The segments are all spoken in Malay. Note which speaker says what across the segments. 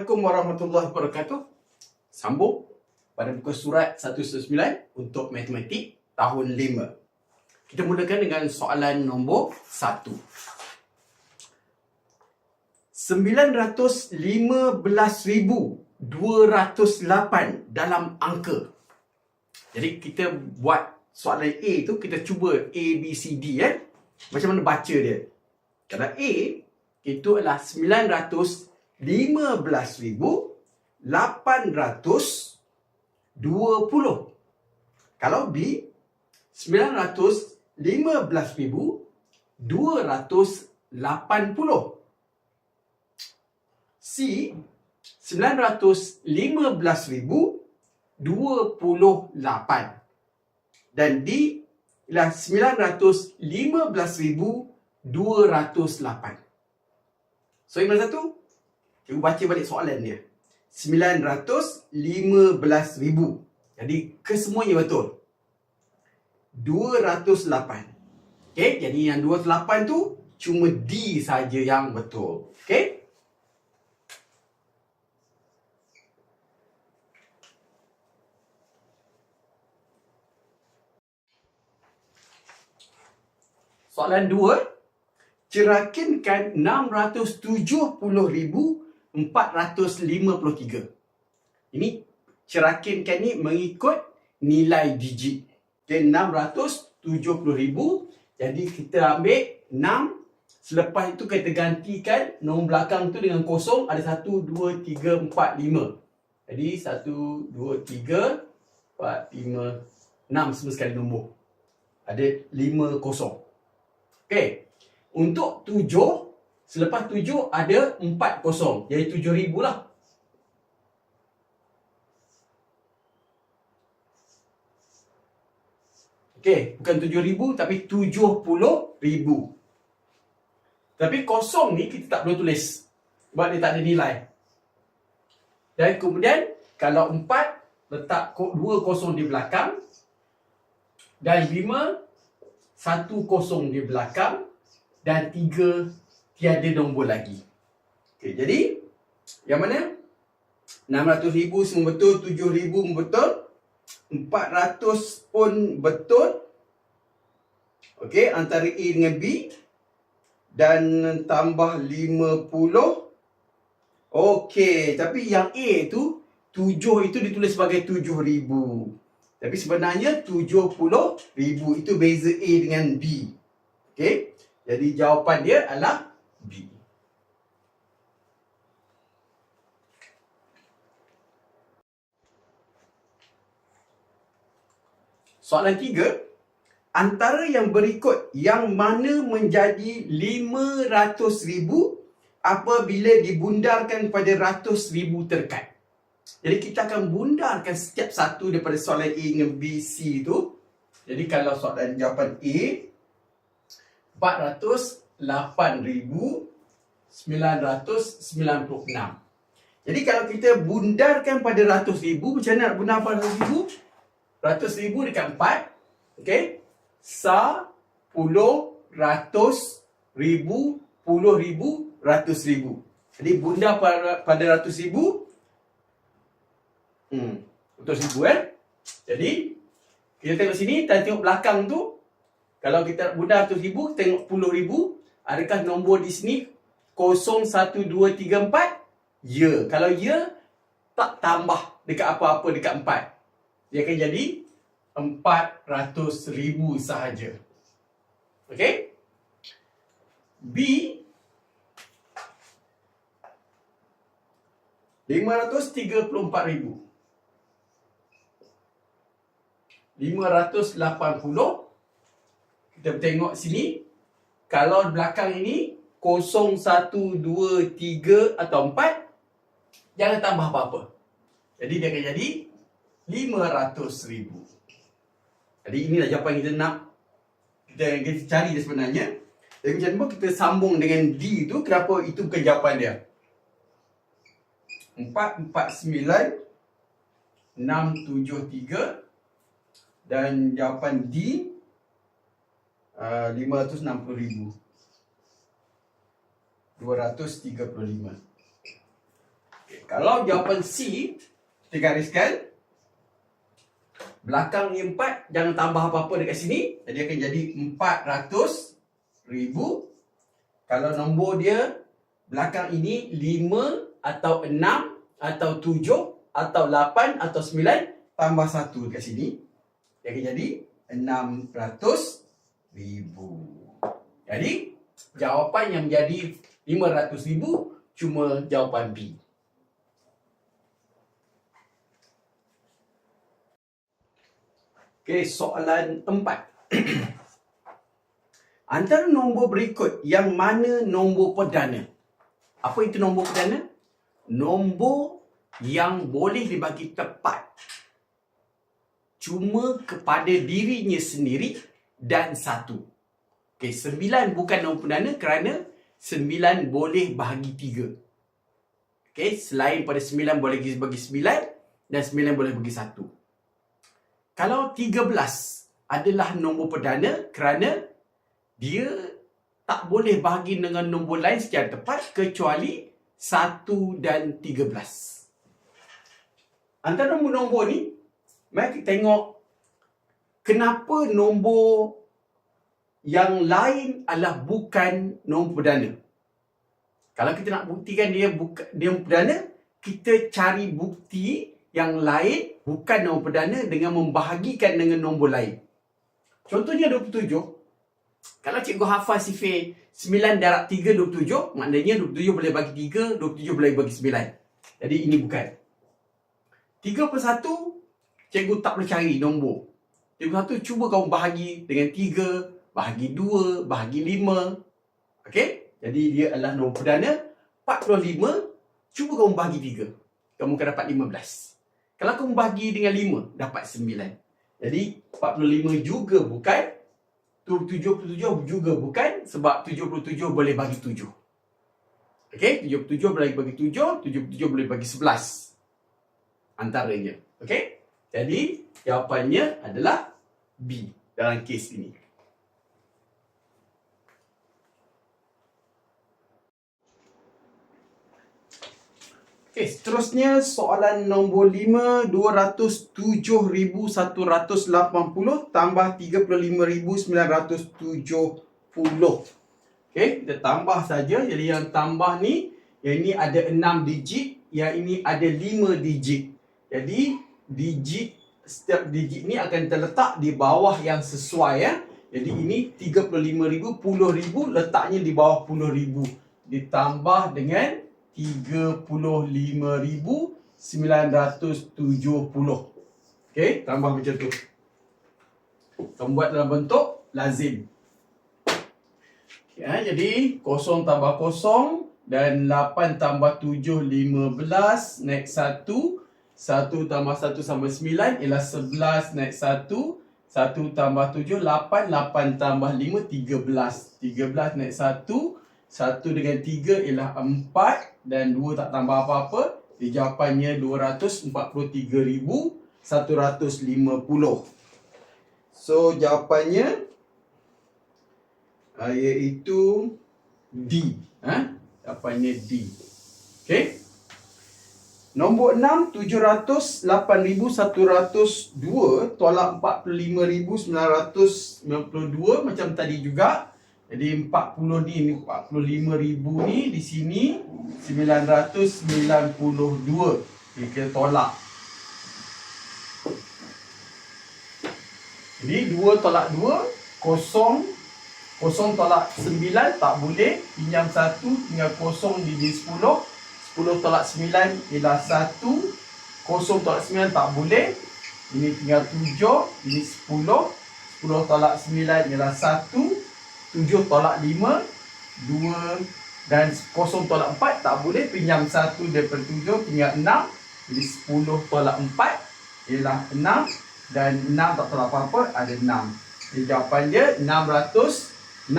Speaker 1: Assalamualaikum warahmatullahi wabarakatuh. Sambung pada buku surat 119 untuk matematik tahun 5. Kita mulakan dengan soalan nombor 1. 915,208 dalam angka. Jadi kita buat soalan A tu kita cuba A, B, C, D eh. Macam mana baca dia? Kalau A itu adalah 915,820. Kalau B 915,280. C 915,028. Dan D ialah 915,208. So yang mana satu? Cikgu baca balik soalan dia. 915,000. Jadi kesemuanya betul. 208. Okey, jadi yang 208 tu cuma D saja yang betul. Okey? Soalan 2. Cerakinkan 670,453. Ini cerakinkan ni mengikut nilai digit. Okay, 670,000. Jadi kita ambil 6. Selepas itu kita gantikan nombor belakang tu dengan kosong. Ada 1, 2, 3, 4, 5. Jadi 1, 2, 3, 4, 5, 6 semua sekali nombor. Ada 5 kosong. Okey. Untuk tujuh, selepas tujuh ada empat kosong. Jadi tujuh ribu lah. Okey, bukan tujuh ribu tapi tujuh puluh ribu. Tapi kosong ni kita tak perlu tulis. Sebab dia tak ada nilai. Dan kemudian, kalau empat, letak dua kosong di belakang. Dan lima, satu kosong di belakang dan tiga tiada nombor lagi. Okey, jadi yang mana? 600 ribu semua betul, 7 ribu betul, 400 pun betul. Okey, antara A dengan B dan tambah 50. Okey, tapi yang A tu 7 itu ditulis sebagai 7000. Tapi sebenarnya 70000 itu beza A dengan B. Okey. Jadi jawapan dia adalah B. Soalan tiga. Antara yang berikut yang mana menjadi 500 ribu apabila dibundarkan pada ratus ribu terkat. Jadi kita akan bundarkan setiap satu daripada soalan A dengan B, C tu. Jadi kalau soalan jawapan A 408,996. Jadi kalau kita bundarkan pada ratus ribu, macam mana nak bundar pada ratus ribu? Ratus ribu dekat empat. Okay. Sa, puluh, ratus, ribu, puluh ribu, ratus ribu. Jadi bundar pada, ratus ribu. Hmm. Ratus ribu eh. Jadi, kita tengok sini, kita tengok belakang tu. Kalau kita bunda 100 ribu, tengok puluh ribu. Adakah nombor di sini 0, 1, 2, 3, 4? Ya. Kalau ya, tak tambah dekat apa-apa dekat 4. Dia akan jadi 400 ribu sahaja. Okay? B 534 ribu. 580 kita tengok sini kalau belakang ini 0 1 2 3 atau 4 jangan tambah apa-apa. Jadi dia akan jadi 500,000. Jadi inilah jawapan kita nak kita, kita cari dia sebenarnya. Jadi macam mana kita sambung dengan D tu kenapa itu bukan jawapan dia? 4 4 9 6 7 3 dan jawapan D 560,000 235 Kalau jawapan C, kita gariskan. Belakang ni 4, jangan tambah apa-apa dekat sini. Jadi akan jadi 400 ribu. Kalau nombor dia, belakang ini 5 atau 6 atau 7 atau 8 atau 9 tambah 1 dekat sini. Dia akan jadi 600 ribu. Jadi, jawapan yang menjadi 500 ribu cuma jawapan B. Okey, soalan empat. Antara nombor berikut yang mana nombor perdana? Apa itu nombor perdana? Nombor yang boleh dibagi tepat cuma kepada dirinya sendiri dan satu. Okey, sembilan bukan nombor perdana kerana sembilan boleh bahagi tiga. Okey, selain pada sembilan boleh bagi sembilan dan sembilan boleh bagi satu. Kalau 13 adalah nombor perdana kerana dia tak boleh bahagi dengan nombor lain secara tepat kecuali 1 dan 13. Antara nombor-nombor ni, mari kita tengok kenapa nombor yang lain adalah bukan nombor perdana. Kalau kita nak buktikan dia bukan dia perdana, kita cari bukti yang lain bukan nombor perdana dengan membahagikan dengan nombor lain. Contohnya 27. Kalau cikgu hafal sifir 9 darab 3 27, maknanya 27 boleh bagi 3, 27 boleh bagi 9. Jadi ini bukan. 3 per 1, cikgu tak boleh cari nombor. 3 per 1 cuba kamu bahagi dengan 3, bahagi 2, bahagi 5. Okey? Jadi dia adalah nombor perdana. 45, cuba kamu bahagi 3. Kamu akan dapat 15. Kalau kamu bagi dengan 5, dapat 9. Jadi 45 juga bukan, 77 juga bukan sebab 77 boleh bagi 7. Okey, 77 boleh bagi 7, 77 boleh bagi 11. Antaranya. Okey? Jadi jawapannya adalah B dalam kes ini. Okey, seterusnya soalan nombor 5, 207,180 tambah 35,970. Okey, kita tambah saja. Jadi yang tambah ni, yang ini ada 6 digit, yang ini ada 5 digit. Jadi digit setiap digit ni akan terletak di bawah yang sesuai ya. Jadi ini 35,000, 10,000 letaknya di bawah 10,000. Ditambah dengan 35,970. Okey, tambah macam tu. Kamu buat dalam bentuk lazim. Ha, jadi, kosong tambah kosong dan 8 tambah 7, 15 naik 1. 1 tambah 1 sama 9 ialah 11 naik 1. 1 tambah 7, 8. 8 tambah 5, 13. 13 naik 1. 1 dengan 3 ialah 4 dan 2 tak tambah apa-apa. Jadi jawapannya 243,150. So jawapannya uh, iaitu D. Ha? Jawapannya D. Okay. Nombor 6, 708,102 tolak 45,992 macam tadi juga. Jadi 40 ni, 45 ribu ni di sini 992. Kita tolak. Jadi 2 tolak 2, kosong. Kosong tolak 9 tak boleh. Pinjam 1 tinggal kosong di 10. 10 tolak 9 ialah 1. Kosong tolak 9 tak boleh. Ini tinggal 7. Ini 10. 10 tolak 9 ialah 1. 7 tolak 5 2 dan 0 tolak 4 tak boleh pinjam 1 daripada 7 tinggal 6 jadi 10 tolak 4 ialah 6 dan 6 tak tolak apa-apa ada 6 jadi jawapan dia 662,110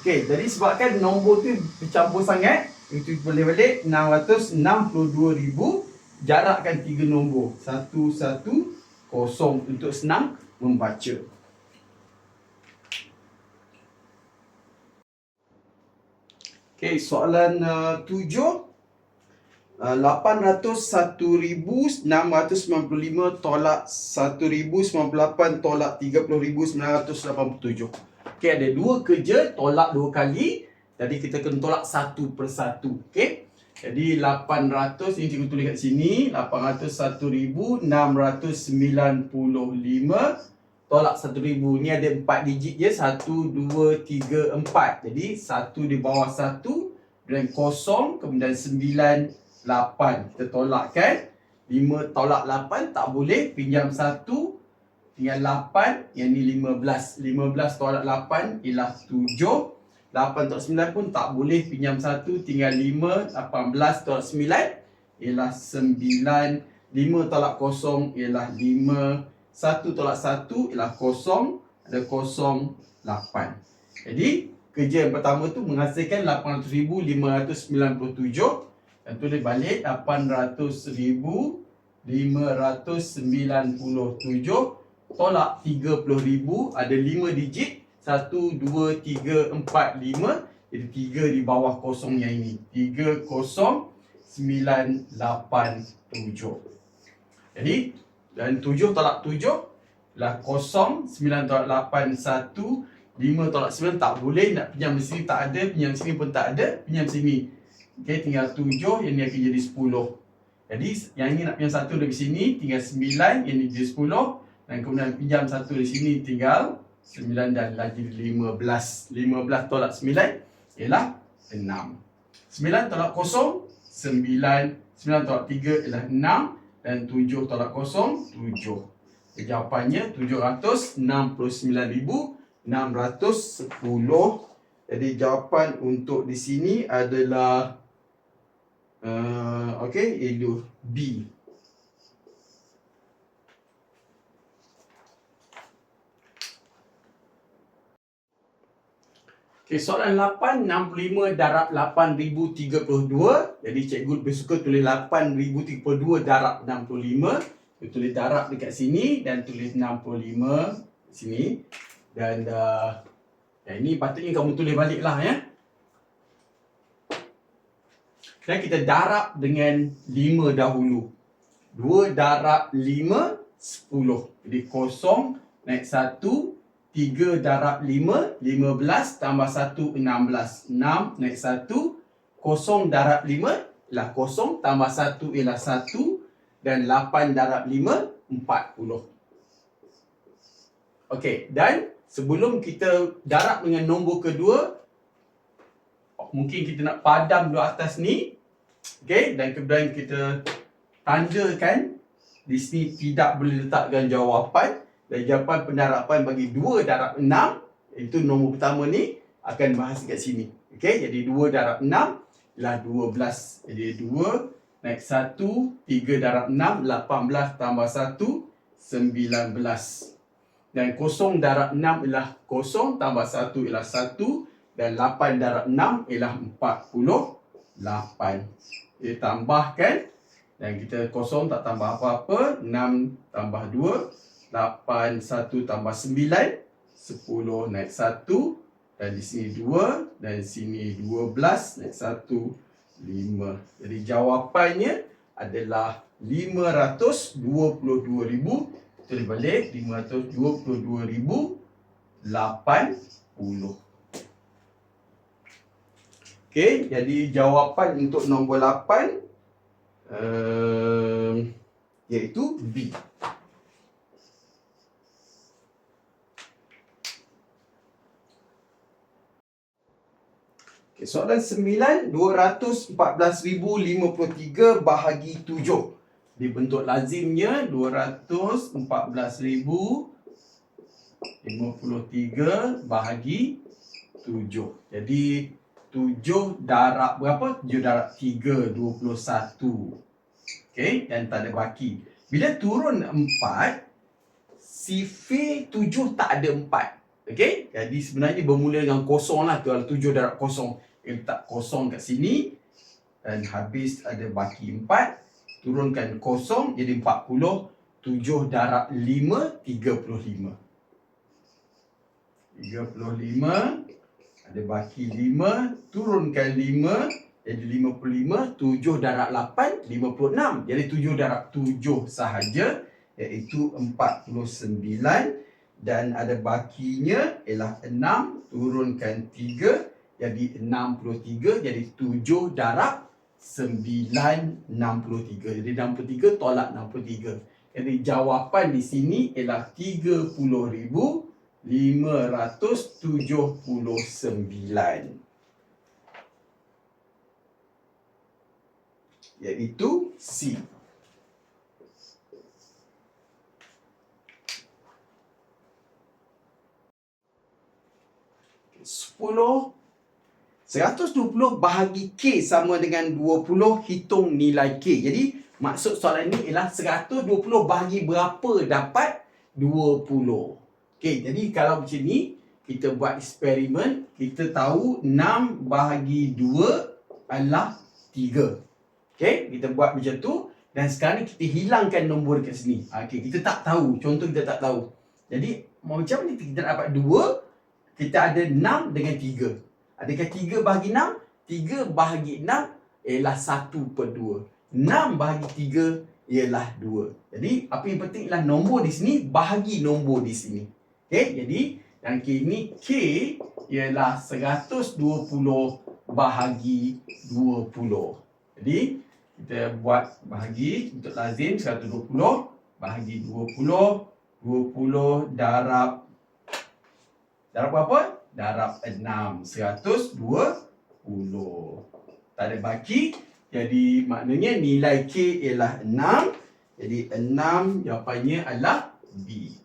Speaker 1: Okey, jadi sebabkan nombor tu bercampur sangat itu boleh balik 662,000 jarakkan tiga nombor 1, 1, 0 untuk senang membaca Okey, soalan uh, tujuh. Uh, 801,695 tolak 1,098 tolak 30,987. Okey, ada dua kerja tolak dua kali. Jadi kita kena tolak satu persatu. Okey. Jadi 800 ini cikgu tulis kat sini 801,695 tolak 1000 ni ada 4 digit je 1 2 3 4. Jadi 1 di bawah 1 dan 0 kemudian 9 8. Kita tolakkan. 5 tolak 8 tak boleh. Pinjam 1. Tinggal 8. Yang ni 15. 15 tolak 8 ialah 7. 8 tolak 9 pun tak boleh. Pinjam 1. Tinggal 5. 18 tolak 9 ialah 9. 5 tolak 0 ialah 5. 1 tolak 1 ialah 0. Ada 0, 8. Jadi, kerja yang pertama tu menghasilkan 800,597. Dan tulis balik 800,597 tolak 30,000 ada 5 digit. 1, 2, 3, 4, 5 Jadi 3 di bawah kosong yang ini. 3, 0, 9, 8, 7 Jadi dan 7 tolak 7 lah 0, 9 tolak 8, 1 5 tolak 9 tak boleh nak pinjam di sini tak ada. Pinjam sini pun tak ada. Pinjam sini. Okey, tinggal 7, yang ni akan jadi 10. Jadi, yang ini nak pinjam satu dari sini, tinggal 9, yang ni jadi 10. Dan kemudian pinjam satu dari sini, tinggal 9 dan lagi 15. 15 tolak 9 ialah 6. 9 tolak 0, 9. 9 tolak 3 ialah 6. Dan 7 tolak 0, 7. Jawapannya 769,610. Jadi jawapan untuk di sini adalah Uh, okay, iaitu B. Okay, soalan 8, 65 darab 8032. Jadi cikgu lebih suka tulis 8032 darab 65. Dia tulis darab dekat sini dan tulis 65 sini. Dan uh, yang ini patutnya kamu tulis balik lah ya. Dan kita darab dengan 5 dahulu. 2 darab 5, 10. Jadi kosong naik 1, 3 darab 5, 15 tambah 1, 16. 6 naik 1, kosong darab 5 ialah kosong tambah 1 ialah 1 dan 8 darab 5, 40. Okey, dan sebelum kita darab dengan nombor kedua, mungkin kita nak padam dua atas ni, Okey, dan kemudian kita tandakan di sini tidak boleh letakkan jawapan dan jawapan pendarabkan bagi 2 darab 6 itu nombor pertama ni akan bahas kat sini. Okey, jadi 2 darab 6 ialah 12. Jadi 2 naik 1, 3 darab 6, 18 tambah 1, 19. Dan 0 darab 6 ialah 0 tambah 1 ialah 1 dan 8 darab 6 ialah 40. 8. Dia tambahkan dan kita kosong tak tambah apa-apa. 6 tambah 2. 8, 1 tambah 9. 10 naik 1. Dan di sini 2. Dan di sini 12 naik 1. 5. Jadi jawapannya adalah 522,000. Tulis balik. 522,080. Okey, jadi jawapan untuk nombor 8 uh, iaitu B. Okay, soalan 9, 214,053 bahagi 7. Dibentuk lazimnya 214,053 bahagi 7. Jadi 7 darab berapa? 7 darab 3, 21. Okey, dan tak ada baki. Bila turun 4, sifir 7 tak ada 4. Okey? Jadi sebenarnya bermula dengan kosong lah. Tuan tujuh darab kosong. Dia letak kosong kat sini. Dan habis ada baki empat. Turunkan kosong jadi empat puluh. Tujuh darab lima, tiga puluh lima. Tiga puluh lima. Ada baki lima. Turunkan lima. Jadi lima puluh lima. Tujuh darab lapan, lima puluh enam. Jadi tujuh darab tujuh sahaja. Iaitu empat puluh sembilan. Empat puluh sembilan. Dan ada bakinya ialah 6, turunkan 3, jadi 63. Jadi 7 darab 9, 63. Jadi 63 tolak 63. Jadi jawapan di sini ialah 30,579. Iaitu C. Sepuluh 120 bahagi K sama dengan 20 hitung nilai K. Jadi maksud soalan ini ialah 120 bahagi berapa dapat 20. Okey, jadi kalau macam ni kita buat eksperimen, kita tahu 6 bahagi 2 adalah 3. Okey, kita buat macam tu dan sekarang ni kita hilangkan nombor kat sini. Okey, kita tak tahu. Contoh kita tak tahu. Jadi macam ni kita dapat 2, kita ada 6 dengan 3. Adakah 3 bahagi 6? 3 bahagi 6 ialah 1 per 2. 6 bahagi 3 ialah 2. Jadi, apa yang penting ialah nombor di sini bahagi nombor di sini. Okey, jadi yang K ini K ialah 120 bahagi 20. Jadi, kita buat bahagi untuk lazim 120 bahagi 20. 20 darab darab berapa? darab 6 120 tak ada baki. Jadi maknanya nilai K ialah 6 jadi 6 jawapannya adalah B